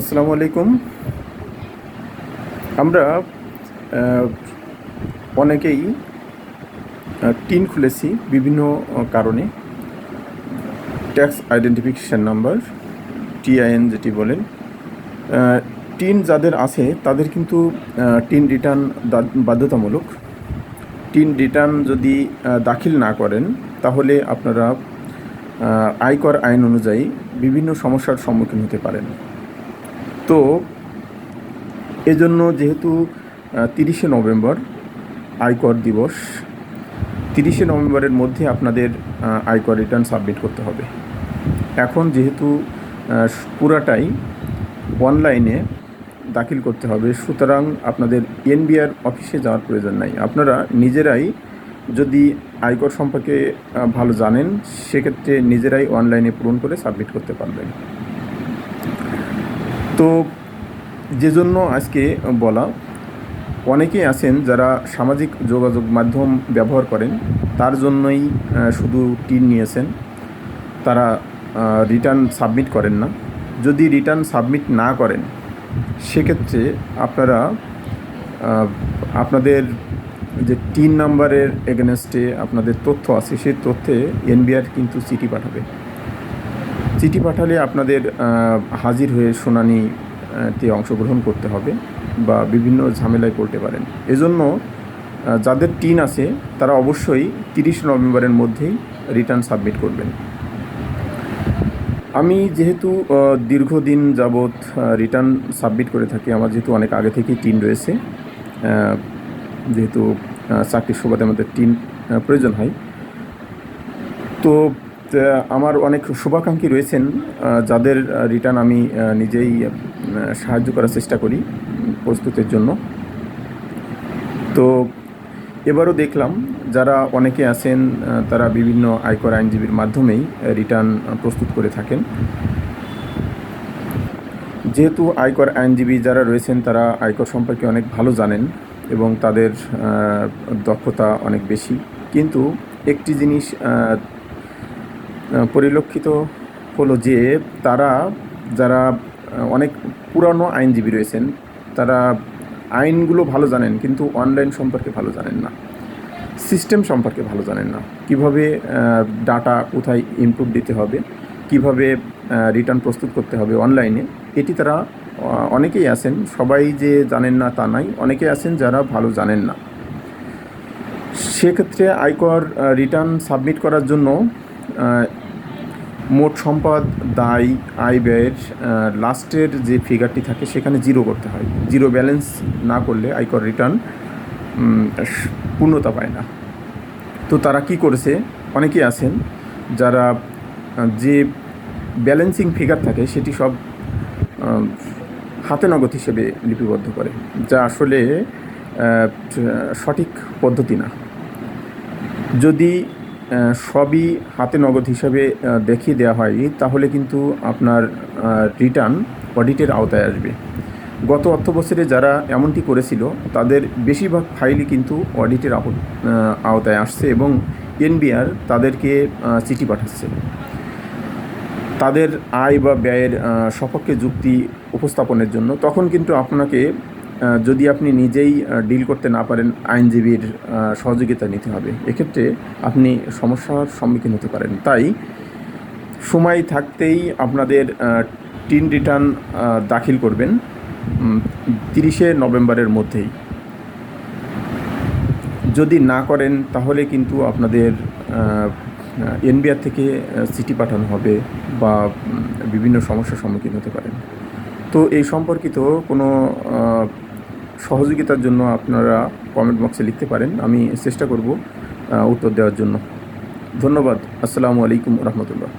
আসসালামু আলাইকুম। আমরা অনেকেই টিন খুলেছি বিভিন্ন কারণে। ট্যাক্স আইডেন্টিফিকেশান নাম্বার, টিআইএন যেটি বলেন। টিন যাদের আছে, তাদের কিন্তু টিন রিটার্ন বাধ্যতামূলক। টিন রিটার্ন যদি দাখিল না করেন, তাহলে আপনারা আয়কর আইন অনুযায়ী বিভিন্ন সমস্যার সম্মুখীন হতে পারেন। তো এজন্য যেহেতু তিরিশে নভেম্বর আয়কর দিবস, তিরিশে নভেম্বরের মধ্যে আপনাদের আয়কর রিটার্ন সাবমিট করতে হবে। এখন যেহেতু পুরাটাই অনলাইনে দাখিল করতে হবে, সুতরাং আপনাদের এনবিআর অফিসে যাওয়ার প্রয়োজন নাই। আপনারা নিজেরাই যদি আয়কর সম্পর্কে ভালো জানেন, সেক্ষেত্রে নিজেরাই অনলাইনে পূরণ করে সাবমিট করতে পারবেন। তো যে জন্য আজকে বলা, অনেকেই আছেন যারা সামাজিক যোগাযোগ মাধ্যম ব্যবহার করেন, তার জন্যই শুধু টিন নিয়েছেন। তারা রিটার্ন সাবমিট করেন না। যদি রিটার্ন সাবমিট না করেন, সেক্ষেত্রে আপনারা আপনাদের যে টিন নাম্বারের এগেনস্টে আপনাদের তথ্য আছে, সেই তথ্যে এনবিআর কিন্তু চিঠি পাঠাবে। চিঠি পাঠালে আপনাদের হাজির হয়ে শুনানি আহ, তে অংশগ্রহণ করতে হবে বা বিভিন্ন ঝামেলায় পড়তে পারেন। এজন্য যাদের টিন আছে তারা অবশ্যই তিরিশ নভেম্বরের মধ্যেই রিটার্ন সাবমিট করবেন। আমি যেহেতু দীর্ঘদিন যাবৎ রিটার্ন সাবমিট করে থাকি আমার যেহেতু অনেক আগে থেকেই টিন রয়েছে যেহেতু চাকরির সুবাদে আমাদের টিন প্রয়োজন হয়। তো আমার অনেক শুভাকাঙ্ক্ষী রয়েছেন যাদের রিটার্ন আমি নিজেই সাহায্য করার চেষ্টা করি প্রস্তুতের জন্য। তো এবারও দেখলাম যারা অনেকে আছেন তারা বিভিন্ন আয়কর আইনজীবীর মাধ্যমেই রিটার্ন প্রস্তুত করে থাকেন। যেহেতু আয়কর আইনজীবী যারা রয়েছেন, তারা আয়কর সম্পর্কে অনেক ভালো জানেন এবং তাদের দক্ষতা অনেক বেশি। কিন্তু একটি জিনিস পরিলক্ষিত হলো যে তারা, যারা অনেক পুরানো আইনজীবী রয়েছেন, তারা আইনগুলো ভালো জানেন, কিন্তু অনলাইন সম্পর্কে ভালো জানেন না। সিস্টেম সম্পর্কে ভালো জানেন না। কীভাবে ডাটা কোথায় ইনপুট দিতে হবে, কীভাবে রিটার্ন প্রস্তুত করতে হবে অনলাইনে, এটি তারা অনেকেই আছেন, সবাই যে জানেন না তা নাই অনেকেই আছেন যারা ভালো জানেন না। সেক্ষেত্রে আয়কর রিটার্ন সাবমিট করার জন্য মোট সম্পদ দায় আয় ব্যয়ের লাস্টের যে ফিগারটি থাকে সেখানে জিরো করতে হয়। জিরো ব্যালেন্স না করলে আয়কর রিটার্ন পূর্ণতা পায় না। তো তারা কি করেছে? অনেকেই আছেন যারা যে ব্যালেন্সিং ফিগার থাকে সেটি সব হাতে নগদ হিসেবে লিপিবদ্ধ করে, যা আসলে সঠিক পদ্ধতি না। যদি সবই হাতে নগদ হিসাবে দেখিয়ে দেওয়া হয় তাহলে কিন্তু আপনার রিটার্ন অডিটের আওতায় আসবে। গত অর্থ বছরে যারা এমনটি করেছিল, তাদের বেশিরভাগ ফাইলই কিন্তু অডিটের আওতায় আসছে এবং এনবিআর তাদেরকে চিঠি পাঠাচ্ছে। তাদের আয় বা ব্যয়ের সপক্ষে যুক্তি উপস্থাপনের জন্য তখন কিন্তু আপনাকে যদি আপনি নিজেই ডিল করতে না পারেন, আইনজীবীর সহযোগিতা নিতে হবে। এক্ষেত্রে আপনি সমস্যার সম্মুখীন হতে পারেন। তাই সময় থাকতেই আপনাদের টিন রিটার্ন দাখিল করবেন তিরিশে নভেম্বরের মধ্যেই। যদি না করেন, তাহলে কিন্তু আপনাদের এনবিআর থেকে চিঠি পাঠানো হবে বা বিভিন্ন সমস্যার সম্মুখীন হতে পারেন। তো এই সম্পর্কিত কোনো সহযোগিতার জন্য আপনারা কমেন্ট বক্সে লিখতে পারেন। আমি চেষ্টা করব উত্তর দেওয়ার জন্য। ধন্যবাদ। আসসালামু আলাইকুম রহমতুল্লাহ।